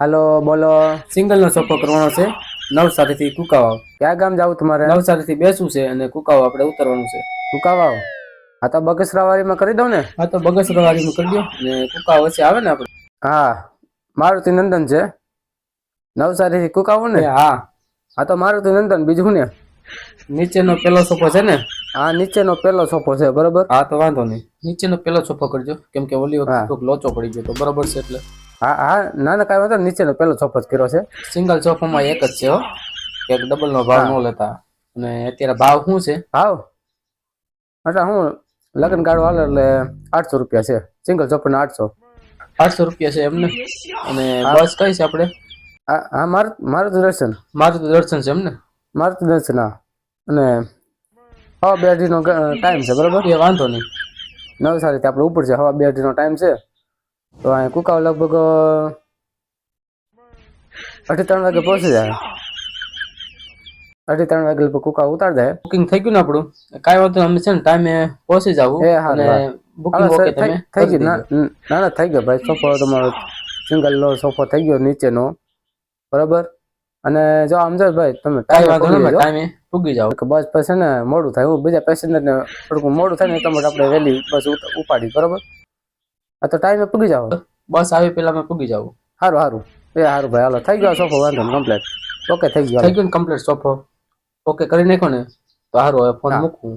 હાલો બોલો. સિંગલ નો સોફો કરવાનો છે. નવસારી થી કુકાવાવ. ક્યાં ગામ જવું તમારે? નવસારી થી બેસવું છે અને કુકાવાવ આપણે ઉતરવાનું છે. કુકાવાવ? હા તો બગસરાવાળીમાં કરી દઉં ને. હા તો બગસરાવાળી વાળીનું કરી દો. અને કુકાવ વચ્ચે આવે ને આપણે? હા મારુતિ નંદન છે. નવસારી થી કુકાવું ને? હા. હા તો મારુતિ નંદન બીજું ને? નીચેનો પેલો સોફો છે ને? આ નીચેનો પહેલો સોફો છે બરોબર? હા તો વાંધો નહીં. નીચેનો પહેલો સોફો કરજો. કેમ કે ઓલી વખત હા. થોડોક લોચો પડી ગયો તો બરોબર છે એટલે. હા હા ના ના કાંઈ વાંધો નીચેનો પહેલો સોફો જ કર્યો છે. સિંગલ સોફામાં એક જ છે હો. એક ડબલનો ભાવ ન લેતા. અને અત્યારે ભાવ શું છે? ભાવ? એટલે હું લગ્ન કાર્ડ હાલે એટલે આઠસો રૂપિયા છે. સિંગલ સોફાના આઠસો. આઠસો રૂપિયા છે એમને? અને બસ કઈ છે આપણે હા હા મારું મારુતિ દર્શન મારું દર્શન છે એમને? મારુતિ દર્શન હા. અને હવા બે અઢીનો ટાઈમ છે બરાબર? એ વાંધો નહીં. નવસારી આપણે ઉપર છે હવા બે અઢીનો ટાઈમ છે. તો અહીંયા કુકાવ લગભગ અઢી ત્રણ વાગે પહોંચી જાય. અઢી ત્રણ વાગે લગભગ કુકાવ ઉતાર દે. બુકિંગ થઈ ગયું ને આપણું? કાંઈ વાંધો અમે છે ને ટાઈમે પહોંચી જાવું. એ હા, બુકિંગ ઓકે તમે થઈ ગયું. ના ના ના થઈ ગયો ભાઈ. સોફો તમારો સિંગલ નો સોફો થઈ ગયો નીચેનો. બરાબર? અને જો સમજો ભાઈ તમે ટાઈમે પૂગી જાઓ. કે બસ પછી ને મોડું થાય હું બીજા પેસેન્જર ને થોડુંક મોડું થાય ને તમે આપણે વેલી બસ ઉપાડી બરોબર? આ તો ટાઈમે પૂગી જાઓ. બસ આવી પેલા મેં પૂગી જાવ સારું સારું એ સારું ભાઈ હાલો થઈ ગયો સોફો વાંધો ને કમ્પ્લેટ ઓકે થઈ ગયો થઈ ગયો ને કમ્પ્લેટ સોફો? ઓકે કરી નાખો ને. તો સારું હવે ફોન મૂકું.